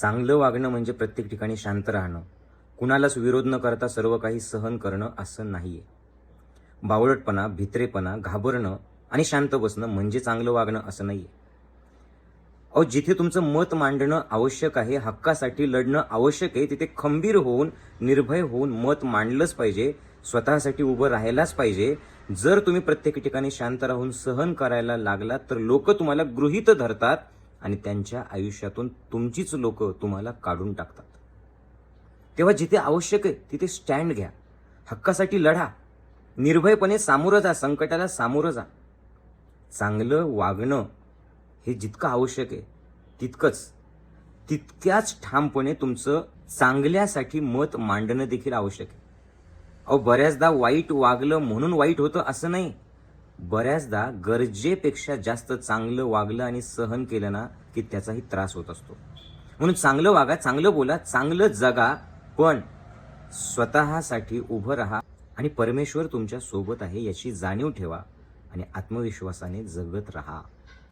चांगलं वागणं म्हणजे प्रत्येक ठिकाणी शांत राहणं. कुणालाच विरोध न करता सर्व काही सहन करणं असं नाही आहे बावळटपणा भित्रेपणा घाबरणं आणि शांत बसणं म्हणजे चांगलं वागणं असं नाही आहे अहो जिथे तुमचं मत मांडणं आवश्यक आहे हक्कासाठी लढणं आवश्यक आहे तिथे खंबीर होऊन निर्भय होऊन मत मांडलंच पाहिजे स्वतःसाठी उभं राहायलाच पाहिजे. जर तुम्ही प्रत्येक ठिकाणी शांत राहून सहन करायला लागलात तर लोक तुम्हाला गृहीत धरतात आणि त्यांच्या आयुष्यातून तुमचीच लोक तुम्हाला काढून टाकतात. तेव्हा जिथे आवश्यक आहे तिथे स्टँड घ्या. हक्कासाठी लढा. निर्भयपणे सामोरं जा संकटाला सामोरं जा. चांगलं वागणं हे जितकं आवश्यक आहे तितकंच. तितक्याच ठामपणे तुमचं चांगल्यासाठी मत मांडणं देखील आवश्यक आहे. अहो बऱ्याचदा वाईट वागलं म्हणून वाईट होतं असं नाही. बऱ्याचदा गरजेपेक्षा जास्त चांगलं वागलं आणि सहन केलं ना की त्याचाही त्रास होत असतो. म्हणून चांगलं वागा चांगलं बोला चांगलं जगा पण स्वतःसाठी उभं राहा आणि परमेश्वर तुमच्यासोबत आहे याची जाणीव ठेवा आणि आत्मविश्वासाने जगत राहा.